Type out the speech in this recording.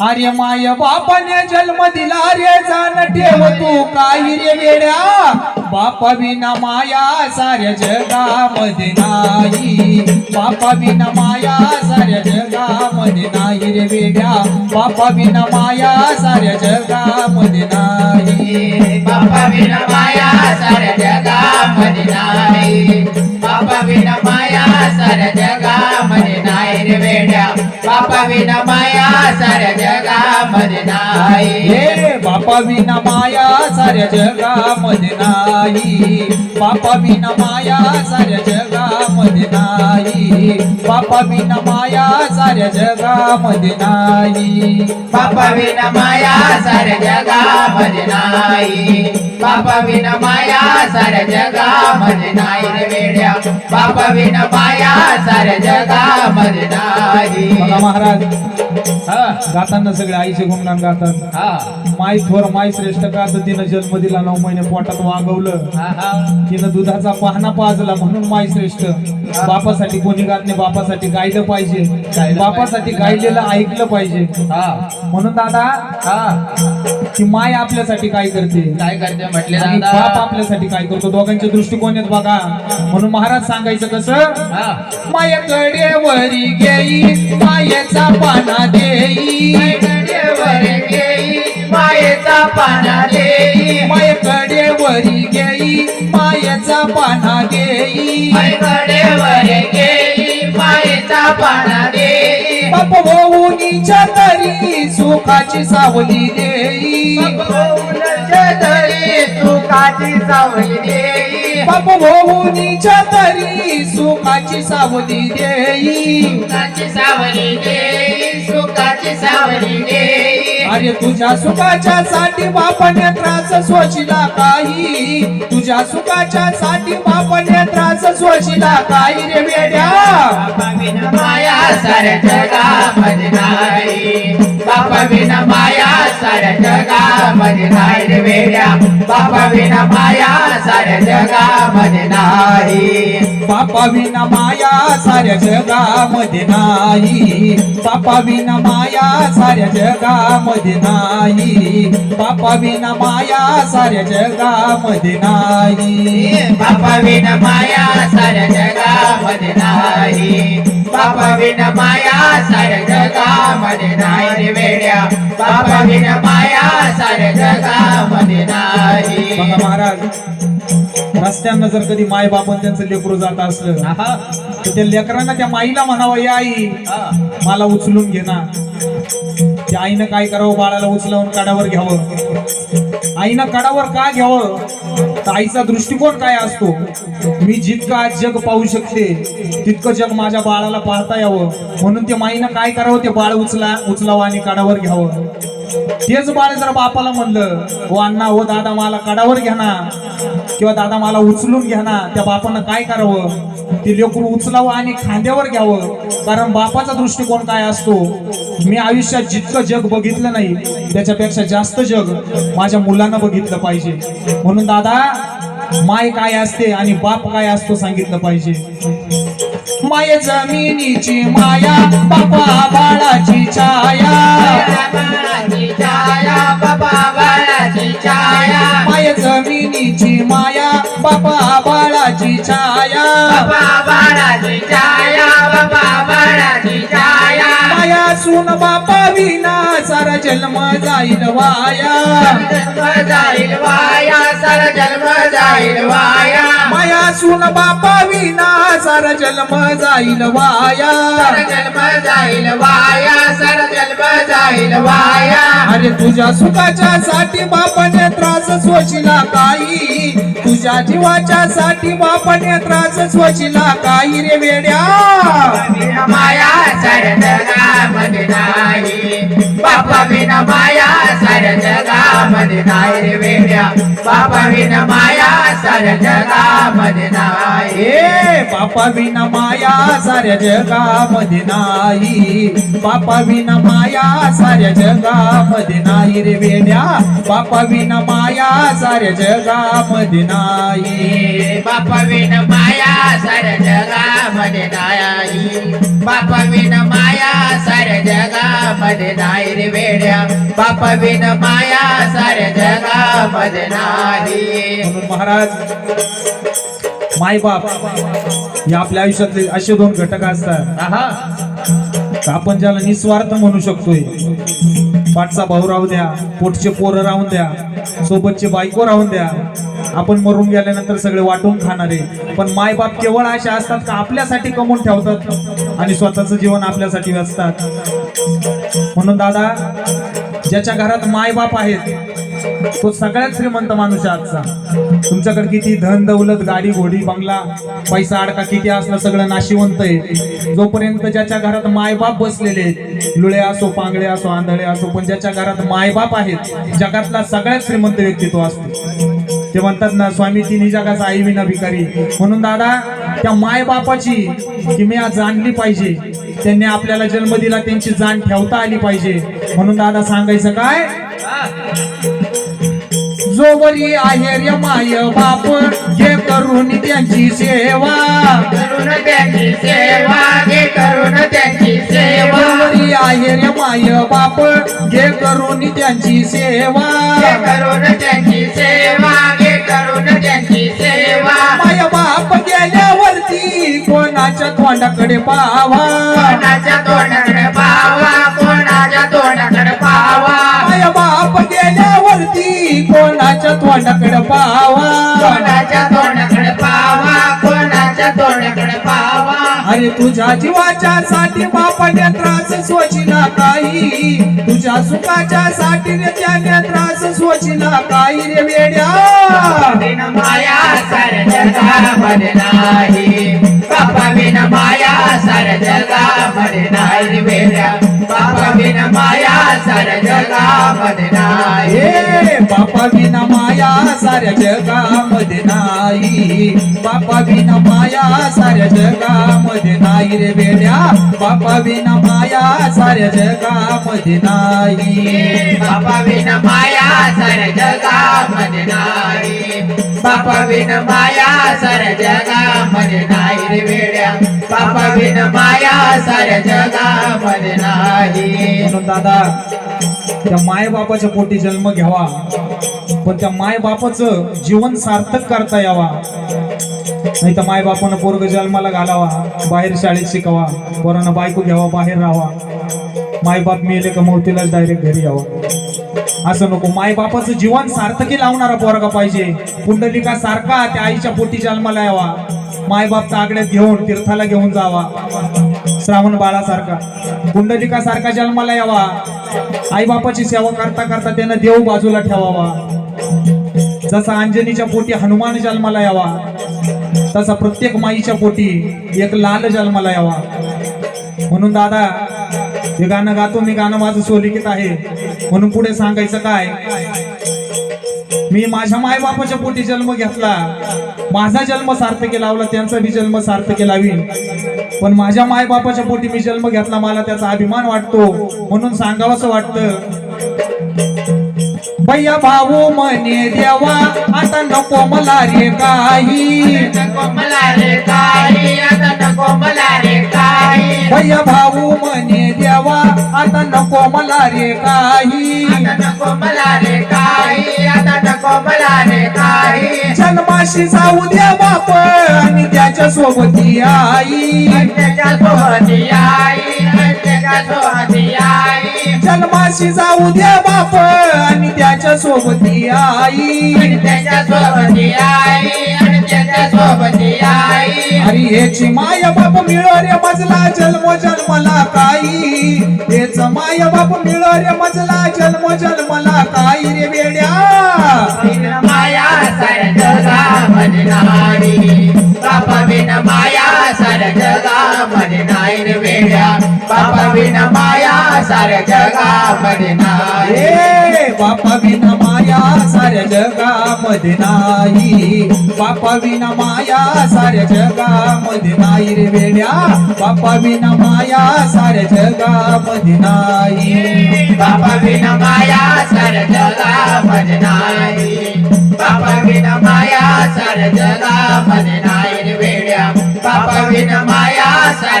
अरे माय बापाने जन्म दिला रे जाण ठेव तू काही रे वेड्या. बापा विना माया साऱ्या जगामध्ये नाही. बापा विना माया साऱ्या जगामध्ये नाही रे वेड्या. बापा विना माया साऱ्या जगामध्ये नाही. बापा विना माया साऱ्या जगामध्ये नाही. बापा विना माया साऱ्या जगा नाही रे वेड्या. बापा विना माया साऱ्या जगामध्ये नाही. बापा विना माया साऱ्या जगामध्ये नाही. बापा विना माया साऱ्या जगामध्ये नाही. बापा विना माया साऱ्या जगामध्ये नाही. बापा विना माया साऱ्या जगामध्ये नाही. बापा विना माया साऱ्या जगामध्ये नाही रे वेड्या. बापा विना माया साऱ्या जगामध्ये नाही. बघा महाराज गाताना सगळे आईचे गुणगान गातात. हा. माय थोर माय श्रेष्ठ का? तर तिनं जन्म दिला नऊ महिने पोटात वागवलं. हा हा. तिनं दुधाचा पाहणा पाजला म्हणून माय श्रेष्ठ. बापासाठी कोणी गात नाही बापासाठी गायलं पाहिजे. बापासाठी गायलेलं ऐकलं पाहिजे. हा. म्हणून दादा हा की माय आपल्यासाठी काय करते? काय करते म्हटले आणि बाप आपल्यासाठी काय करतो? दोघांचे दृष्टिकोन आहेत बघा. म्हणून महाराज सांगायचं कसं? हा. मायाकडे वरी घेई मायेचा पाना देई. मायेचा पाना मायेचा पाना मायकडे वर घेई मायेचा पाना देई बाप होऊनीच्या तरी सुखाची सावली देई. तरी सुखाची सावली देई. बाप होऊनीच्या तरी सुखाची सावली देई. सुखाची सावली देई सुखाची सावली देई. अरे तुझ्या सुखाच्या साठी बापाने त्रास सोशिला काही. तुझ्या सुखाच्या साठी बापाने त्रास सोशिला काही रे वेड्या बापा विना माया साऱ्या जगामध्ये नाही. बापा विना माया साऱ्या जगामध्ये नाही रे वेड्या. बापा विना माया साऱ्या जगामध्ये नाही. बापा विना माया साऱ्या जगामध्ये नाही. बापा विना माया साऱ्या जगामध्ये नाही. बापा विना माया साऱ्या जगामध्ये नाही. बापा विना माया साऱ्या जगामध्ये नाही. विना माया जगामध्ये नाही वेड्या. विना माया जगामध्ये नाही. बघा महाराज रस्त्यानं जर कधी माय बापन त्यांचं लेकरू जात असलं. तर त्या लेकरांना त्या माईला म्हणावं "ये आई. मला उचलून घे ना. त्या आईनं काय करावं? बाळाला उचलावून कडावर घ्यावं. आईनं कडावर का घ्यावं? तर आईचा दृष्टिकोन काय असतो? मी जितकं आज जग पाहू शकते तितकं जग माझ्या बाळाला पाहता यावं. म्हणून ते माईनं काय करावं? ते बाळ उचला उचलावं आणि कडावर घ्यावं. तेच बाळ जर बापाला म्हणलं हो अण्णा हो दादा मला कडावर घ्या ना. किंवा दादा मला उचलून घ्या ना. त्या बापानं काय करावं? ते लेकरू उचलावं आणि खांद्यावर घ्यावं. कारण बापाचा दृष्टिकोन काय असतो? मी आयुष्यात जितकं जग बघितलं नाही त्याच्यापेक्षा जास्त जग माझ्या मुलांना बघितलं पाहिजे. म्हणून दादा माय काय असते आणि बाप काय असतो सांगितलं पाहिजे. माय जमिनीची माया बाबा बाळाची छाया. माय जमिनीची माया बाबा बाळाची छाया. बाबा बाळाची छाया बाबा बाळाची छाया. माया बापा विना सारा जन्म जाईल वाया. जाईल वाया सर जन्म जाईल वाया माया सुन बापा विना सारा जन्म जाईल वाया. जन्म जाईल वाया सर जन्म जाईल वाया अरे तुझ्या सुखाच्या साठी बापाने त्रास सोचिला काही. तुझ्या जीवाच्या साठी बापाने त्रास सोचिला काही रे वेड्या. माया सर जगामध्ये नाही. बापा बिना माया सर जगामध्ये नाही रे वेड्या. बापा बिना माया सर जगामध्ये नाही. बापा विना माया साऱ्या जगामध्ये नाही. बापा विना माया साऱ्या जगामध्ये नाही रे वेड्या. बापा विना माया साऱ्या जगामध्ये नाही. बापा बिना माया सर जगामध्ये नाही. बापा सर जगामध्ये नाही रे वेड्या. बाप बिन माया साऱ्या जगामध्ये नाही. म्हणून महाराज मायबाप या आपल्या आयुष्यातले असे दोन घटक असतात. आपण ज्याला निस्वार्थ म्हणू शकतोय पाठचा भाऊ राहू द्या पोटचे पोरं राहून द्या सोबतचे बायको राहून द्या आपण मरून गेल्यानंतर सगळे वाटून खाणारे. पण मायबाप केवळ असे असतात का आपल्यासाठी कमवून ठेवतात? आणि स्वतःचं जीवन आपल्यासाठी व्यसतात. म्हणून दादा ज्याच्या घरात मायबाप आहेत तो सगळ्यात श्रीमंत माणूस आहे आजचा. तुमच्याकडे किती धन दौलत गाडी घोडी बंगला पैसा अडका किती असला सगळं नाशिवंत आहे. जोपर्यंत ज्याच्या घरात मायबाप बसलेले लुळे असो पांगळे असो आंधळे असो पण ज्याच्या घरात मायबाप आहेत जगातला सगळ्यात श्रीमंत व्यक्तित्व असतो. ते म्हणतात ना स्वामी तिन्ही जगाचा आई विना भिकारी. म्हणून दादा त्या मायबापाची किमया जाणली पाहिजे. त्यांनी आपल्याला जन्म दिला त्यांची जाण ठेवता आली पाहिजे. म्हणून दादा सांगायचं काय? जोवरी आहे रे माय बाप जे करून त्यांची सेवा. करून त्यांची सेवा घे करून त्यांची सेवा. जोवरी आहे रे माय बाप जे करून त्यांची सेवा. घे करून त्यांची सेवा घे करून त्यांची सेवा. माय बाप गेल्यावरती कोणाच्या तोंडाकडे पावा? कोणाच्या तोंडाकडे पावा? कोणाच्या तोंडाकडे पावा? माय बाप गेल्यावरती कोणाच्या तोंडाकडे पावा? कोणाच्या तोंडाकडे पावा? कोणाच्या तोंडाकडे पावा? अरे तुझ्या जीवाच्या साठी बापाने त्रास सोचिला काही. तुझ्या सुखाच्या साठी त्याने त्रास सोचिला काही रे वेड्या. मन नाही. बापा बिन माया सार जगा मन नाही रे वेड्या. माया साऱ्या जगामध्ये नाही बापा विना माया साऱ्या जगामध्ये नाही. बापा विना माया साऱ्या जगामध्ये नाही रे वेड्या बापा विना माया साऱ्या जगामध्ये नाही बापा बिन माया साऱ्या जगामध्ये नाही. बापा बिन माया साऱ्या जगामध्ये नाही रे वेड्या बापा बिन माया साऱ्या जगामध्ये नाही. म्हणून दादा त्या मायबापाच्या पोटी जन्म घ्यावा. पण त्या मायबापाच जीवन सार्थक करता यावा. नाही तर मायबापानं पोरग जन्माला घालावा बाहेर शाळेत शिकावा पोरानं बायको घ्यावा बाहेर राहावा. मायबाप मेले का मोतीलाच डायरेक्ट घरी यावा. असं नको मायबापाचं जीवन सार्थकी लावणारा पोरगा पाहिजे. पुंडलिका सारखा त्या आईच्या पोटी जन्माला यावा. मायबाप तागड्यात घेऊन तीर्थाला घेऊन जावा. श्रावण बाळासारखा पुंडलिकासारखा जन्माला यावा. आई बापाची सेवा करता करता त्यानं देव बाजूला ठेवावा. जसा अंजनीच्या पोटी हनुमान जन्माला यावा तसा प्रत्येक माईच्या पोटी एक लाल जन्माला यावा. म्हणून दादा हे गाणं गातो मी गाणं माझं सोलिकित आहे. म्हणून पुढे सांगायचं काय? मी माझ्या मायबापाच्या पोटी जन्म घेतला. माझा जन्म सार्थकी लावला त्यांचा बी जन्म सार्थकी लावीन. पण माझ्या मायबापाच्या पोटी मी जन्म घेतला मला त्याचा अभिमान वाटतो. म्हणून सांगावंसं वाटतं. भैया भाऊ म्हणे देवा आता नको मला रे काही नको मला रे काही. आता नको मला रे काही. भैया भाऊ म्हणे आता नको मला रे काही. आता नको मला रे काही. आता नको मला रे काही. जन्माशी जाऊ द्या बाप आणि त्याच्या सोबती आई. त्याच्या सोबती आई. त्याच्या सोबती आई. जन्माशी जाऊ द्या बाप आणि त्याच्या सोबती आई. त्याच्या सोबती आई. त्याच्या सोबती आई. अरे हेची माय बाप मिळो रे मजला जन्म जन्मला काही हेच माय बाप मिळो रे मजला जन्म जन्मला काही रे वेड्या बिन माया साऱ्या जगामध्ये नाही. बापा बिन माया साऱ्या जगामध्ये नाही रे वेड्या बापा बिन माया साऱ्या जगामध्ये नाही. बापा विना माया साऱ्या जगामध्ये नाही. बापा विना माया साऱ्या जगामध्ये नाही रे वेड्या बापा विना माया साऱ्या जगामध्ये नाही. बापा बिन माया साऱ्या जगामध्ये नाही. बापा बिन माया साऱ्या जगामध्ये नाही रे वेड्या बापा माया साऱ्या